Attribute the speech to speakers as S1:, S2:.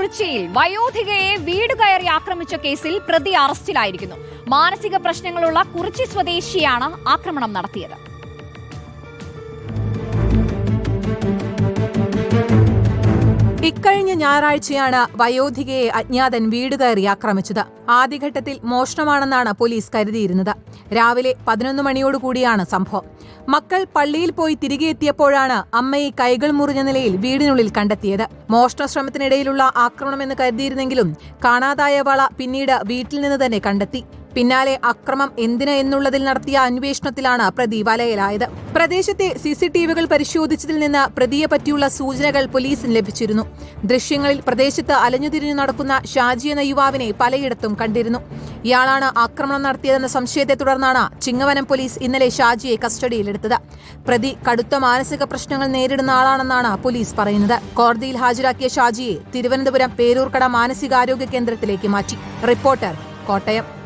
S1: കുറിച്ചിയിൽ വയോധികയെ വീട് കയറി ആക്രമിച്ച കേസിൽ പ്രതി അറസ്റ്റിലായിരിക്കുന്നു. മാനസിക പ്രശ്നങ്ങളുള്ള കുറിച്ചി സ്വദേശിയാണ് ആക്രമണം നടത്തിയത്.
S2: ഇക്കഴിഞ്ഞ ഞായറാഴ്ചയാണ് വയോധികയെ അജ്ഞാതൻ വീട് കയറി ആക്രമിച്ചത്. ആദ്യഘട്ടത്തിൽ മോഷണമാണെന്നാണ് പോലീസ് കരുതിയിരുന്നത്. രാവിലെ പതിനൊന്ന് മണിയോടുകൂടിയാണ് സംഭവം. മക്കൾ പള്ളിയിൽ പോയി തിരികെ എത്തിയപ്പോഴാണ് അമ്മയെ കൈകൾ മുറിഞ്ഞ നിലയിൽ വീടിനുള്ളിൽ കണ്ടെത്തിയത്. മോഷണ ശ്രമത്തിനിടയിലുള്ള ആക്രമണമെന്ന് കരുതിയിരുന്നെങ്കിലും കാണാതായ വള പിന്നീട് വീട്ടിൽ നിന്ന് തന്നെ കണ്ടെത്തി. പിന്നാലെ അക്രമം എന്തിന് എന്നുള്ളതിൽ നടത്തിയ അന്വേഷണത്തിലാണ് പ്രതി വലയിലായത്. പ്രദേശത്തെ സി സി സിസിടിവികൾ പരിശോധിച്ചതിൽ നിന്ന് പ്രതിയെ പറ്റിയുള്ള സൂചനകൾ പോലീസിന് ലഭിച്ചിരുന്നു. ദൃശ്യങ്ങളിൽ പ്രദേശത്ത് അലഞ്ഞുതിരിഞ്ഞു നടക്കുന്ന ഷാജി എന്ന യുവാവിനെ പലയിടത്തും കണ്ടിരുന്നു. ഇയാളാണ് ആക്രമണം നടത്തിയതെന്ന സംശയത്തെ തുടർന്നാണ് ചിങ്ങവനം പോലീസ് ഇന്നലെ ഷാജിയെ കസ്റ്റഡിയിലെടുത്തത്. പ്രതി കടുത്ത മാനസിക പ്രശ്നങ്ങൾ നേരിടുന്ന ആളാണെന്നാണ് പോലീസ് പറയുന്നത്. കോടതിയിൽ ഹാജരാക്കിയ ഷാജിയെ തിരുവനന്തപുരം പേരൂർക്കട മാനസികാരോഗ്യ കേന്ദ്രത്തിലേക്ക് മാറ്റി. റിപ്പോർട്ടർ കോട്ടയം.